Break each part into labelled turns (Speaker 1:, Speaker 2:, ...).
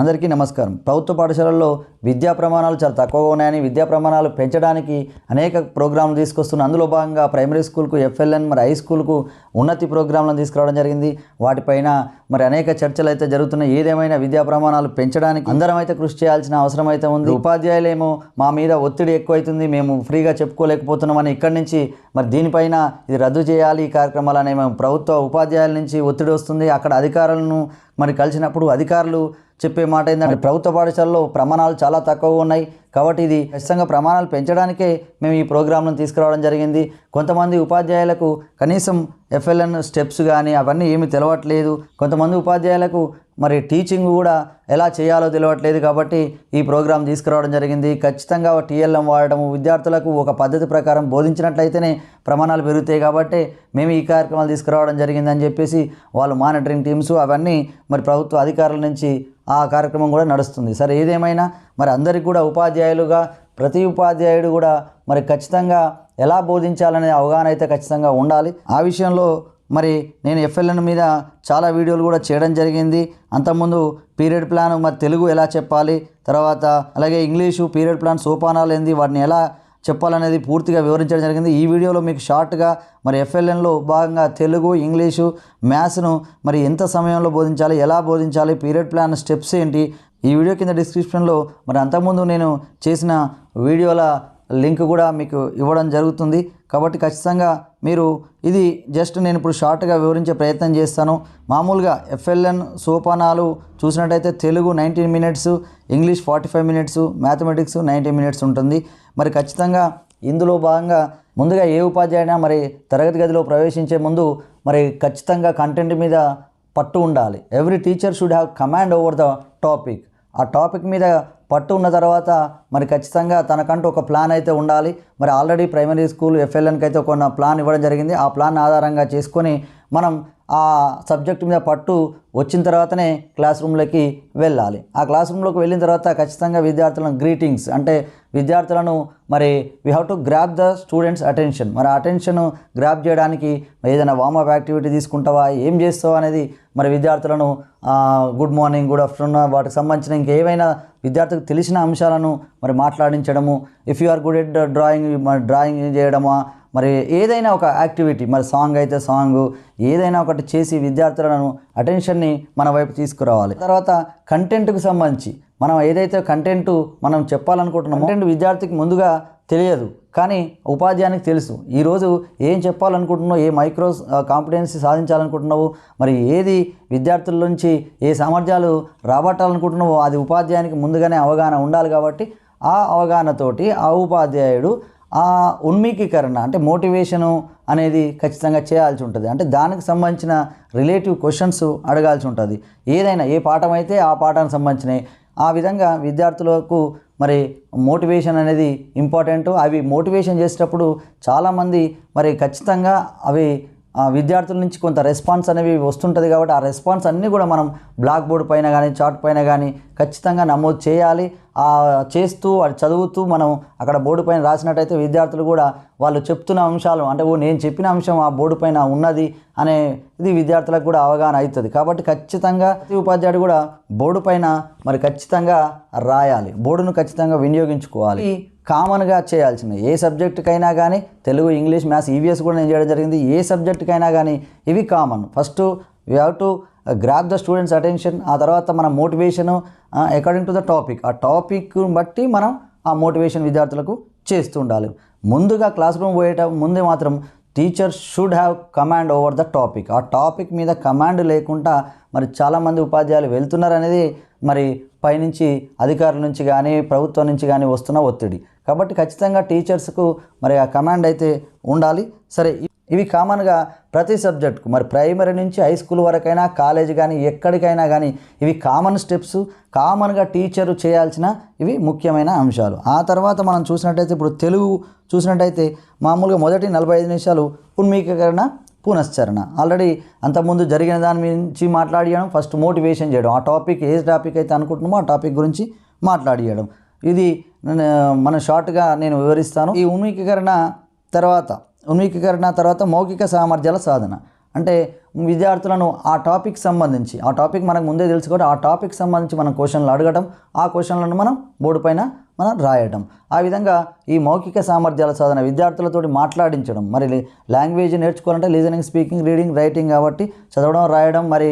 Speaker 1: అందరికీ నమస్కారం. ప్రభుత్వ పాఠశాలల్లో విద్యా ప్రమాణాలు చాలా తక్కువగా ఉన్నాయని విద్యా ప్రమాణాలు పెంచడానికి అనేక ప్రోగ్రాంలు తీసుకొస్తున్న అందులో భాగంగా ప్రైమరీ స్కూల్కు ఎఫ్ఎల్ఎన్ మరి హై స్కూల్కు ఉన్నతి ప్రోగ్రాంలను తీసుకురావడం జరిగింది. వాటిపైన మరి అనేక చర్చలు అయితే జరుగుతున్నాయి. ఏదేమైనా విద్యా ప్రమాణాలు పెంచడానికి అందరం అయితే కృషి చేయాల్సిన అవసరం అయితే ఉంది. ఉపాధ్యాయులేమో మా మీద ఒత్తిడి ఎక్కువైతుంది. మేము ఫ్రీగా చెప్పుకోలేకపోతున్నామని ఇక్కడి నుంచి మరి దీనిపైన ఇది రద్దు చేయాలి ఈ కార్యక్రమాలనే మేము ప్రభుత్వ ఉపాధ్యాయుల నుంచి ఒత్తిడి వస్తుంది. అక్కడ అధికారులను మరి కలిసినప్పుడు అధికారులు చెప్పే మాట ఏంటంటే ప్రభుత్వ పాఠశాలలో ప్రమాణాలు చాలా తక్కువగా ఉన్నాయి. కాబట్టి ఇది ఖచ్చితంగా ప్రమాణాలు పెంచడానికే మేము ఈ ప్రోగ్రాంను తీసుకురావడం జరిగింది. కొంతమంది ఉపాధ్యాయులకు కనీసం ఎఫ్ఎల్ఎన్ స్టెప్స్ కానీ అవన్నీ ఏమీ తెలవట్లేదు. కొంతమంది ఉపాధ్యాయులకు మరి టీచింగ్ కూడా ఎలా చేయాలో తెలియట్లేదు కాబట్టి ఈ ప్రోగ్రాం తీసుకురావడం జరిగింది. ఖచ్చితంగా టీఎల్ఎం వాడడం విద్యార్థులకు ఒక పద్ధతి ప్రకారం బోధించినట్లయితేనే ప్రమాణాలు పెరుగుతాయి కాబట్టి మేము ఈ కార్యక్రమాలు తీసుకురావడం జరిగిందని చెప్పేసి వాళ్ళు మానిటరింగ్ టీమ్స్ అవన్నీ మరి ప్రభుత్వ అధికారుల నుంచి ఆ కార్యక్రమం కూడా నడుస్తుంది. సరే ఏదేమైనా మరి అందరికి కూడా ఉపాధ్యాయులుగా ప్రతి ఉపాధ్యాయుడు కూడా మరి ఖచ్చితంగా ఎలా బోధించాలనే అవగాహన అయితే ఖచ్చితంగా ఉండాలి. ఆ విషయంలో మరి నేను ఎఫ్ఎల్ఎన్ మీద చాలా వీడియోలు కూడా చేయడం జరిగింది. అంతకుముందు పీరియడ్ ప్లాన్ మరి తెలుగు ఎలా చెప్పాలి తర్వాత అలాగే ఇంగ్లీషు పీరియడ్ ప్లాన్ సోపానాలు ఏంది వాటిని ఎలా చెప్పాలనేది పూర్తిగా వివరించడం జరిగింది. ఈ వీడియోలో మీకు షార్ట్గా మరి ఎఫ్ఎల్ఎన్లో భాగంగా తెలుగు ఇంగ్లీషు మ్యాథ్స్ను మరి ఎంత సమయంలో బోధించాలి ఎలా బోధించాలి పీరియడ్ ప్లాన్ స్టెప్స్ ఏంటి ఈ వీడియో కింద డిస్క్రిప్షన్లో మరి అంతకుముందు నేను చేసిన వీడియోల లింక్ కూడా మీకు ఇవ్వడం జరుగుతుంది. కాబట్టి ఖచ్చితంగా మీరు ఇది జస్ట్ నేను ఇప్పుడు షార్ట్గా వివరించే ప్రయత్నం చేస్తాను. మామూలుగా ఎఫ్ఎల్ఎన్ సోపానాలు చూసినట్టయితే Telugu nineteen minutes English forty five minutes mathematics ninety minutes ఉంటుంది. మరి ఖచ్చితంగా ఇందులో భాగంగా ముందుగా ఏ ఉపాధ్యాయుడైనా మరి తరగతి గదిలో ప్రవేశించే ముందు మరి ఖచ్చితంగా కంటెంట్ మీద పట్టు ఉండాలి. Every teacher should have command over the topic ఆ టాపిక్ మీద పట్టు ఉన్న తర్వాత మరి ఖచ్చితంగా తనకంటూ ఒక ప్లాన్ అయితే ఉండాలి. మరి ఆల్రెడీ ప్రైమరీ స్కూల్ ఎఫ్ఎల్ఎన్కి అయితే ఒక ప్లాన్ ఇవ్వడం జరిగింది. ఆ ప్లాన్ ఆధారంగా చేసుకొని మనం ఆ సబ్జెక్ట్ మీద పట్టు వచ్చిన తర్వాతనే క్లాస్ రూమ్లోకి వెళ్ళాలి. ఆ క్లాస్ రూమ్లోకి వెళ్ళిన తర్వాత ఖచ్చితంగా విద్యార్థులను గ్రీటింగ్స్ అంటే విద్యార్థులను మరి we have to grab the students attention మరి అటెన్షన్ గ్రాప్ చేయడానికి ఏదైనా వార్మప్ యాక్టివిటీ తీసుకుంటావా? ఏం చేస్తావా అనేది మరి విద్యార్థులను గుడ్ మార్నింగ్ గుడ్ ఆఫ్టర్నూన్ వాటికి సంబంధించిన ఇంకేమైనా విద్యార్థులకు తెలిసిన అంశాలను మరి మాట్లాడించడము. If you are good at drawing మరి డ్రాయింగ్ చేయడమా? మరి ఏదైనా ఒక యాక్టివిటీ మరి సాంగ్ అయితే సాంగ్ ఏదైనా ఒకటి చేసి విద్యార్థులను అటెన్షన్ని మన వైపు తీసుకురావాలి. తర్వాత కంటెంట్కు సంబంధించి మనం ఏదైతే కంటెంట్ మనం చెప్పాలనుకుంటున్నామో కంటెంట్ విద్యార్థికి ముందుగా తెలియదు కానీ ఉపాధ్యాయునికి తెలుసు. ఈరోజు ఏం చెప్పాలనుకుంటున్నావు ఏ మైక్రో కాంపిటెన్సీ సాధించాలనుకుంటున్నావు మరి ఏది విద్యార్థుల నుంచి ఏ సామర్థ్యాలు రాబట్టాలనుకుంటున్నావో అది ఉపాధ్యాయునికి ముందుగానే అవగాహన ఉండాలి కాబట్టి ఆ అవగాహనతోటి ఆ ఉపాధ్యాయుడు ఆ ఉన్మీకీకరణ అంటే మోటివేషను అనేది ఖచ్చితంగా చేయాల్సి ఉంటుంది. అంటే దానికి సంబంధించిన రిలేటివ్ క్వశ్చన్స్ అడగాల్సి ఉంటుంది. ఏదైనా ఏ పాఠం అయితే ఆ పాఠానికి సంబంధించినవి ఆ విధంగా విద్యార్థులకు మరి మోటివేషన్ అనేది ఇంపార్టెంట్. అవి మోటివేషన్ చేసేటప్పుడు చాలామంది మరి ఖచ్చితంగా అవి విద్యార్థుల నుంచి కొంత రెస్పాన్స్ అనేవి వస్తుంటుంది కాబట్టి ఆ రెస్పాన్స్ అన్నీ కూడా మనం బ్లాక్ బోర్డ్ పైన కానీ చార్ట్ పైన కానీ ఖచ్చితంగా నమోదు చేయాలి. ఆ చేస్తూ అది చదువుతూ మనం అక్కడ బోర్డు పైన రాసినట్టయితే విద్యార్థులు కూడా వాళ్ళు చెప్తున్న అంశాలు అంటే ఓ నేను చెప్పిన అంశం ఆ బోర్డు పైన ఉన్నది అనే ఇది విద్యార్థులకు కూడా అవగాహన అవుతుంది. కాబట్టి ఖచ్చితంగా ప్రతి ఉపాధ్యాయుడు కూడా బోర్డు పైన మరి ఖచ్చితంగా రాయాలి. బోర్డును ఖచ్చితంగా వినియోగించుకోవాలి. కామన్గా చేయాల్సిన ఏ సబ్జెక్టుకైనా కానీ తెలుగు ఇంగ్లీష్ మ్యాథ్స్ ఈవీఎస్ కూడా నేను చేయడం జరిగింది. ఏ సబ్జెక్టుకైనా కానీ ఇవి common. First we have to grab the students attention ఆ తర్వాత మన motivation according to the topic ఆ టాపిక్ బట్టి మనం ఆ మోటివేషన్ విద్యార్థులకు చేస్తూ ఉండాలి. ముందుగా క్లాస్ రూమ్ పోయేట ముందే మాత్రం teacher should have command over the topic ఆ టాపిక్ మీద కమాండ్ లేకుండా మరి చాలామంది ఉపాధ్యాయులు వెళ్తున్నారు అనేది మరి పైనుంచి అధికారుల నుంచి కానీ ప్రభుత్వం నుంచి కానీ వస్తున్న ఒత్తిడి. కాబట్టి ఖచ్చితంగా టీచర్స్కు మరి ఆ కమాండ్ అయితే ఉండాలి. సరే ఇవి కామన్గా ప్రతి సబ్జెక్టుకు మరి ప్రైమరీ నుంచి హై స్కూల్ వరకైనా కాలేజ్ కానీ ఎక్కడికైనా కానీ ఇవి కామన్ స్టెప్స్. కామన్గా టీచరు చేయాల్సిన ఇవి ముఖ్యమైన అంశాలు. ఆ తర్వాత మనం చూసినట్టయితే ఇప్పుడు తెలుగు చూసినట్టయితే మామూలుగా మొదటి నలభై ఐదు నిమిషాలు ఉన్మీకరణ పునశ్చరణ. ఆల్రెడీ అంతకుముందు జరిగిన దాని గురించి మాట్లాడియడం ఫస్ట్ మోటివేషన్ చేయడం. ఆ టాపిక్ ఏ టాపిక్ అయితే అనుకుంటున్నామో ఆ టాపిక్ గురించి మాట్లాడియడం. ఇది మన షార్ట్గా నేను వివరిస్తాను. ఈ ఉన్మీకరణ తర్వాత ఉన్మీకరణ తర్వాత మౌఖిక సామర్థ్యాల సాధన. అంటే విద్యార్థులను ఆ టాపిక్ సంబంధించి ఆ టాపిక్ మనకు ముందే తెలుసుకోవడం ఆ టాపిక్ సంబంధించి మనం క్వశ్చన్లు అడగడం ఆ క్వశ్చన్లను మనం బోర్డు పైన మనం రాయడం ఆ విధంగా ఈ మౌఖిక సామర్థ్యాల సాధన విద్యార్థులతోటి మాట్లాడించడం. మరి లాంగ్వేజ్ నేర్చుకోవాలంటే లీజనింగ్ స్పీకింగ్ రీడింగ్ రైటింగ్ కాబట్టి చదవడం రాయడం మరి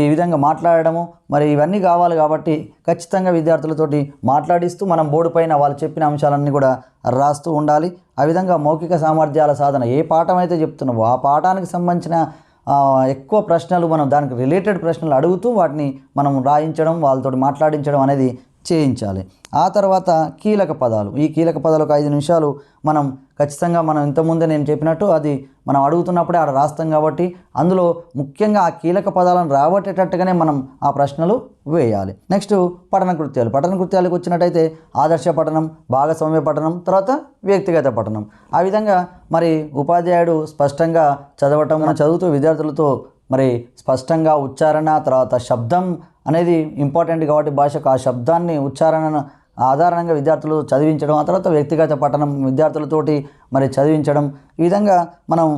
Speaker 1: ఈ విధంగా మాట్లాడడము మరి ఇవన్నీ కావాలి కాబట్టి ఖచ్చితంగా విద్యార్థులతోటి మాట్లాడిస్తూ మనం బోర్డు పైన వాళ్ళు చెప్పిన అంశాలన్నీ కూడా రాస్తూ ఉండాలి. ఆ విధంగా మౌఖిక సామర్థ్యాల సాధన ఏ పాఠం అయితే చెప్తున్నావో ఆ పాఠానికి సంబంధించిన ఎక్కువ ప్రశ్నలు మనం దానికి రిలేటెడ్ ప్రశ్నలు అడుగుతూ వాటిని మనం రాయించడం వాళ్ళతో మాట్లాడించడం అనేది చేయించాలి. ఆ తర్వాత కీలక పదాలు. ఈ కీలక పదాలు ఒక ఐదు నిమిషాలు మనం ఖచ్చితంగా మనం ఇంతకుముందే నేను చెప్పినట్టు అది మనం అడుగుతున్నప్పుడే ఆడ రాస్తాం కాబట్టి అందులో ముఖ్యంగా ఆ కీలక పదాలను రాబట్టేటట్టుగానే మనం ఆ ప్రశ్నలు వేయాలి. నెక్స్ట్ పఠన కృత్యాలు. పఠన కృత్యాలకు వచ్చినట్టయితే ఆదర్శ పఠనం భాగస్వామ్య పఠనం తర్వాత వ్యక్తిగత పఠనం. ఆ విధంగా మరి ఉపాధ్యాయుడు స్పష్టంగా చదవటం చదువుతూ విద్యార్థులతో మరి స్పష్టంగా ఉచ్చారణ తర్వాత శబ్దం అనేది ఇంపార్టెంట్ కాబట్టి భాషకు ఆ శబ్దాన్ని ఉచ్చారణను ఆధారంగా విద్యార్థులు చదివించడం ఆ తర్వాత వ్యక్తిగత పఠనం విద్యార్థులతోటి మరి చదివించడం ఈ విధంగా మనం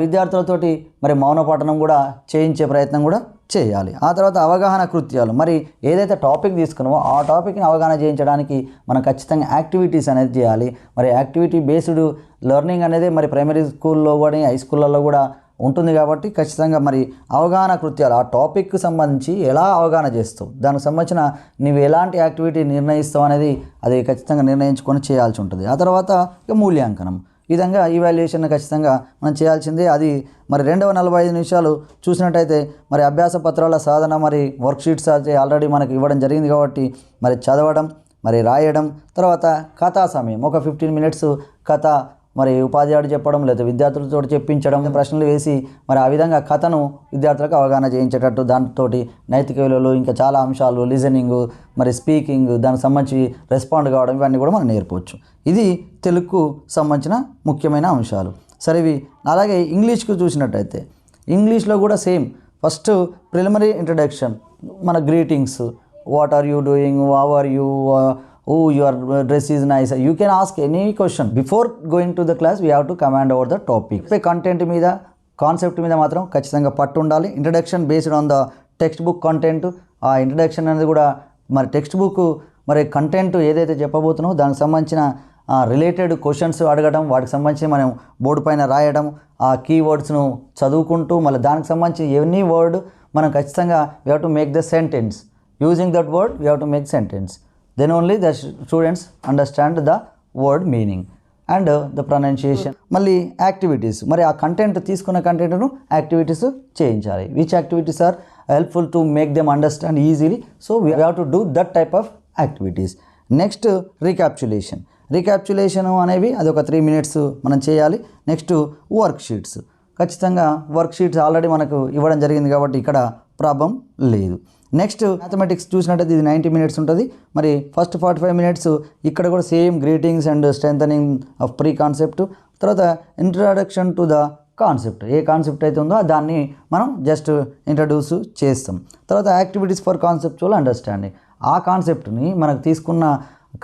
Speaker 1: విద్యార్థులతోటి మరి మౌన పఠనం కూడా చేయించే ప్రయత్నం కూడా చేయాలి. ఆ తర్వాత అవగాహన కృత్యాలు. మరి ఏదైతే టాపిక్ తీసుకున్నామో ఆ టాపిక్ని అవగాహన చేయించడానికి మనం ఖచ్చితంగా యాక్టివిటీస్ అనేది చేయాలి. మరి యాక్టివిటీ బేస్డ్ లెర్నింగ్ అనేది మరి ప్రైమరీ స్కూల్లో కానీ హై స్కూళ్ళల్లో కూడా ఉంటుంది కాబట్టి ఖచ్చితంగా మరి అవగాహన కృత్యాలు ఆ టాపిక్కి సంబంధించి ఎలా అవగాహన చేస్తావు దానికి సంబంధించిన నువ్వు ఎలాంటి యాక్టివిటీ నిర్ణయిస్తావు అనేది అది ఖచ్చితంగా నిర్ణయించుకొని చేయాల్సి ఉంటుంది. ఆ తర్వాత ఇక మూల్యాంకనం. ఈ విధంగా ఈవాల్యుయేషన్ ఖచ్చితంగా మనం చేయాల్సిందే. అది మరి రెండవ నలభై ఐదు నిమిషాలు చూసినట్టయితే మరి అభ్యాస పత్రాల సాధన మరి వర్క్షీట్స్ అయితే ఆల్రెడీ మనకి ఇవ్వడం జరిగింది కాబట్టి మరి చదవడం మరి రాయడం తర్వాత కథా సమయం. ఒక ఫిఫ్టీన్ మినిట్స్ కథ మరి ఉపాధ్యాయుడు చెప్పడం లేదా విద్యార్థులతో చెప్పించడం ప్రశ్నలు వేసి మరి ఆ విధంగా కథను విద్యార్థులకు అవగాహన చేయించేటట్టు దానితోటి నైతిక విలువలు ఇంకా చాలా అంశాలు లిజనింగ్ మరి స్పీకింగ్ దానికి సంబంధించి రెస్పాండ్ కావడం ఇవన్నీ కూడా మనం నేర్పవచ్చు ఇది తెలుగుకు సంబంధించిన ముఖ్యమైన అంశాలు. సరే ఇవి అలాగే ఇంగ్లీష్కు చూసినట్టయితే ఇంగ్లీష్లో కూడా సేమ్. ఫస్ట్ ప్రిలిమరీ ఇంట్రడక్షన్ మన greetings what are you doing? How are you? Oh your dress is nice you can ask any question before going to the class we have to command over the topic content మీద concept మీద మాత్రం ఖచ్చితంగా పట్టు ఉండాలి introduction based on the text book content ఆ introduction అనేది కూడా మరి టెక్స్ట్ బుక్ మరి కంటెంట్ ఏదైతే చెప్పబోతున్నామో దానికి సంబంధించిన రిలేటెడ్ క్వశ్చన్స్ అడగడం వాటికి సంబంధించి మనం బోర్డు పైన రాయడం ఆ కీవర్డ్స్ను చదువుకుంటూ మళ్ళీ దానికి సంబంధించి ఎనీ వర్డ్ మనం ఖచ్చితంగా we have to make the sentence using that word we have to make sentence then only the students understand the word meaning and the pronunciation మళ్ళీ యాక్టివిటీస్ మరి ఆ కంటెంట్ తీసుకున్న కంటెంట్ను యాక్టివిటీస్ చేయించాలి. Which activities are helpful to make them understand easily so we have to do that type of activities next recapitulation recapitulation అనేవి అది ఒక three minutes మనం చేయాలి. నెక్స్ట్ వర్క్ షీట్స్ ఖచ్చితంగా వర్క్ షీట్స్ ఆల్రెడీ మనకు ఇవ్వడం జరిగింది కాబట్టి ఇక్కడ ప్రాబ్లం లేదు. నెక్స్ట్ మ్యాథమెటిక్స్ చూసినట్టయితే ఇది నైంటీ మినిట్స్ ఉంటుంది. మరి ఫస్ట్ ఫార్టీ ఫైవ్ మినిట్స్ ఇక్కడ కూడా same greetings and strengthening of pre concept తర్వాత ఇంట్రడక్షన్ టు ద కాన్సెప్ట్ ఏ కాన్సెప్ట్ అయితే ఉందో దాన్ని మనం జస్ట్ ఇంట్రడ్యూస్ చేస్తాం. తర్వాత యాక్టివిటీస్ ఫర్ కాన్సెప్చువల్ అండర్స్టాండింగ్ ఆ కాన్సెప్ట్ని మనకు తీసుకున్న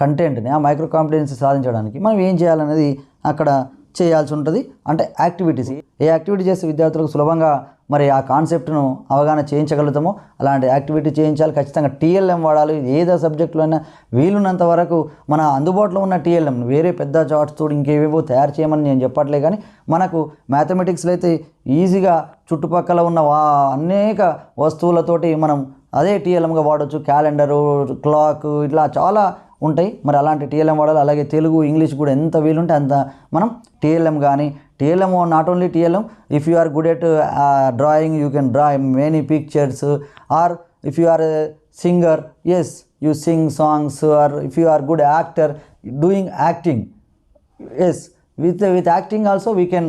Speaker 1: కంటెంట్ని ఆ మైక్రో కాంపిటెన్స్ సాధించడానికి మనం ఏం చేయాలనేది అక్కడ చేయాల్సి ఉంటుంది. అంటే యాక్టివిటీస్ ఏ యాక్టివిటీ చేస్తే విద్యార్థులకు సులభంగా మరి ఆ కాన్సెప్ట్ను అవగాహన చేయించగలుగుతామో అలాంటి యాక్టివిటీ చేయించాలి. ఖచ్చితంగా టీఎల్ఎం వాడాలి. ఏదో సబ్జెక్టులో అయినా వీలున్నంత వరకు మన అందుబాటులో ఉన్న టీఎల్ఎం వేరే పెద్ద చార్ట్స్తో ఇంకేవేవో తయారు చేయమని నేను చెప్పట్లే కానీ మనకు మ్యాథమెటిక్స్లో అయితే ఈజీగా చుట్టుపక్కల ఉన్న వా అనేక వస్తువులతోటి మనం అదే టీఎల్ఎంగా వాడచ్చు. క్యాలెండరు క్లాక్ ఇట్లా చాలా ఉంటాయి. మరి అలాంటి టీఎల్ఎం వాడాలి. అలాగే తెలుగు ఇంగ్లీష్ కూడా ఎంత వీలుంటే అంత మనం టీఎల్ఎం కానీ TLM not only TLM if you are good at drawing you can draw many pictures or if you are singer as you sing songs or if you are good actor doing acting as with with acting also we can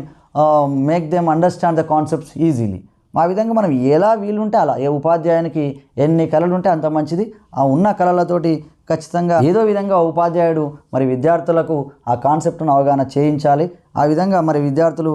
Speaker 1: make them understand the concepts easily ఆ విధంగా మనం ఎలా వీలుంటే అలా ఏ ఉపాధ్యాయునికి ఎన్ని కళలు ఉంటే అంత మంచిది. ఆ ఉన్న కళలతోటి ఖచ్చితంగా ఏదో విధంగా ఉపాధ్యాయుడు మరి విద్యార్థులకు ఆ కాన్సెప్ట్ను అవగాహన చేయించాలి. ఆ విధంగా మరి విద్యార్థులు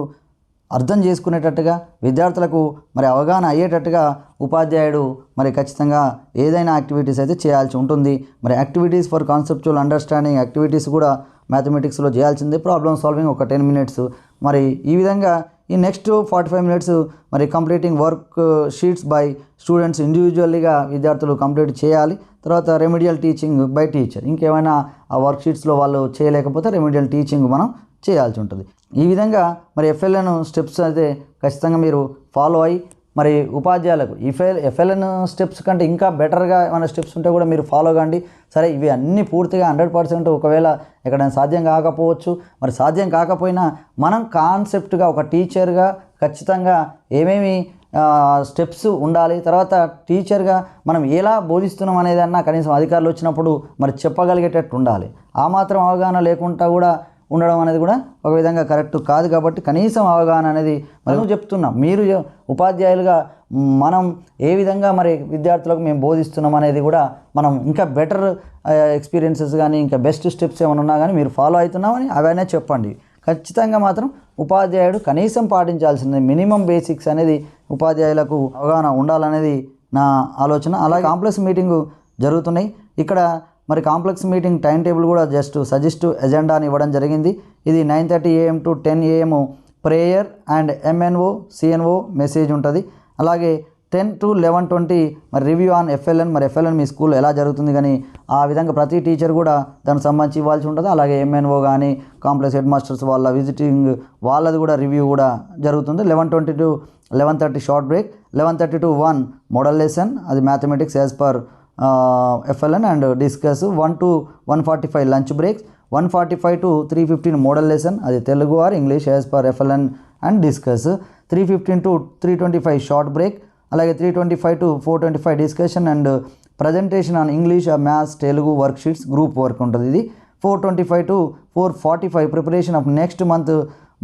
Speaker 1: అర్థం చేసుకునేటట్టుగా విద్యార్థులకు మరి అవగాహన అయ్యేటట్టుగా ఉపాధ్యాయుడు మరి ఖచ్చితంగా ఏదైనా యాక్టివిటీస్ అయితే చేయాల్సి ఉంటుంది. మరి activities for conceptual understanding activities కూడా మ్యాథమెటిక్స్లో చేయాల్సిందే ప్రాబ్లమ్ సాల్వింగ్ ఒక టెన్ మినిట్స్. మరి ఈ విధంగా ఈ నెక్స్ట్ ఫార్టీ ఫైవ్ మినిట్స్ మరి completing work sheets by students ఇండివిజువల్లీగా విద్యార్థులు కంప్లీట్ చేయాలి. తర్వాత రెమిడియల్ టీచింగ్ బై టీచర్ ఇంకేమైనా ఆ వర్క్ షీట్స్లో వాళ్ళు చేయలేకపోతే రెమిడియల్ టీచింగ్ మనం చేయాల్సి ఉంటుంది. ఈ విధంగా మరి ఎఫ్ఎల్ఎన్ స్టెప్స్ అయితే ఖచ్చితంగా మీరు ఫాలో అయ్యి మరి ఉపాధ్యాయులకు ఎఫ్ఎల్ ఎఫ్ఎల్ఎన్ స్టెప్స్ కంటే ఇంకా బెటర్గా ఏమైనా స్టెప్స్ ఉంటే కూడా మీరు ఫాలో కండి. సరే ఇవి అన్నీ పూర్తిగా హండ్రెడ్ పర్సెంట్ ఒకవేళ ఎక్కడైనా సాధ్యం కాకపోవచ్చు. మరి సాధ్యం కాకపోయినా మనం కాన్సెప్ట్గా ఒక టీచర్గా ఖచ్చితంగా ఏమేమి స్టెప్స్ ఉండాలి తర్వాత టీచర్గా మనం ఎలా బోధిస్తున్నాం అనేదన్నా కనీసం అధికారులు వచ్చినప్పుడు మరి చెప్పగలిగేటట్టు ఉండాలి. ఆ మాత్రం అవగాహన లేకుండా కూడా ఉండడం అనేది కూడా ఒక విధంగా కరెక్ట్ కాదు కాబట్టి కనీసం అవగాహన అనేది మనం చెప్తున్నాం. మీరు ఉపాధ్యాయులుగా మనం ఏ విధంగా మరి విద్యార్థులకు మేము బోధిస్తున్నాం అనేది కూడా మనం ఇంకా బెటర్ ఎక్స్పీరియన్సెస్ కానీ ఇంకా బెస్ట్ స్టెప్స్ ఏమైనా ఉన్నా కానీ మీరు ఫాలో అవుతున్నామని అవన్నీ చెప్పండి. ఖచ్చితంగా మాత్రం ఉపాధ్యాయుడు కనీసం పాటించాల్సింది మినిమం బేసిక్స్ అనేది ఉపాధ్యాయులకు అవగాహన ఉండాలనేది నా ఆలోచన. అలాగే కాంప్లెక్స్ మీటింగు జరుగుతున్నాయి. ఇక్కడ మరి కాంప్లెక్స్ మీటింగ్ టైం టేబుల్ కూడా జస్ట్ సజెస్ట్ ఎజెండాని ఇవ్వడం జరిగింది. ఇది nine thirty AM to ten AM prayer and MNO CNO message ఉంటుంది. అలాగే టెన్ టు లెవెన్ ట్వంటీ మరి రివ్యూ ఆన్ ఎఫ్ఎల్ఎన్ మరి ఎఫ్ఎల్ఎన్ మీ స్కూల్ ఎలా జరుగుతుంది కానీ ఆ విధంగా ప్రతి టీచర్ కూడా దానికి సంబంధించి ఇవ్వాల్సి ఉంటుంది. అలాగే ఎంఎన్ఓ కానీ కాంప్లెక్స్ హెడ్ మాస్టర్స్ వాళ్ళ విజిటింగ్ వాళ్ళది కూడా రివ్యూ కూడా జరుగుతుంది. Eleven twenty to eleven thirty short break eleven thirty to one model lesson అది mathematics as per FLN and discuss one to one forty five lunch breaks one forty five to three fifteen model lesson అది Telugu or English as per FLN and discuss three fifteen to three twenty five short break అలాగే three twenty five to four twenty five discussion and presentation on English maths Telugu work sheets group work ఉంటుంది ఇది. Four twenty five to four forty five preparation of next month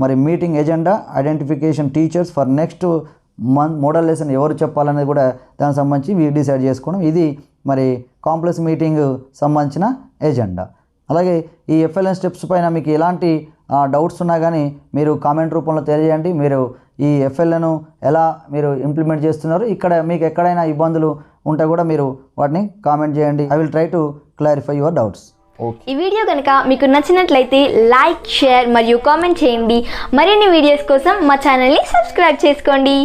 Speaker 1: మరి meeting agenda identification teachers for next month model lesson ఎవరు చెప్పాలనేది కూడా దానికి సంబంధించి we decide చేసుకోవడం. ఇది మరి కాంప్లెక్స్ మీటింగ్ సంబంధించిన ఎజెండా అలాగే ఈ ఎఫ్ఎల్ఎన్ స్టెప్స్ పైన మీకు ఎలాంటి డౌట్స్ ఉన్నా కానీ మీరు కామెంట్ రూపంలో తెలియజేయండి. మీరు ఈ ఎఫ్ఎల్ఎన్ ఎలా మీరు ఇంప్లిమెంట్ చేస్తున్నారు ఇక్కడ మీకు ఎక్కడైనా ఇబ్బందులు ఉంటే కూడా మీరు వాటిని కామెంట్ చేయండి. I will try to clarify your doubts okay
Speaker 2: ఈ వీడియో కనుక మీకు నచ్చినట్లయితే లైక్ షేర్ మరియు కామెంట్ చేయండి. మరిన్ని వీడియోస్ కోసం మా ఛానల్ని సబ్స్క్రైబ్ చేసుకోండి.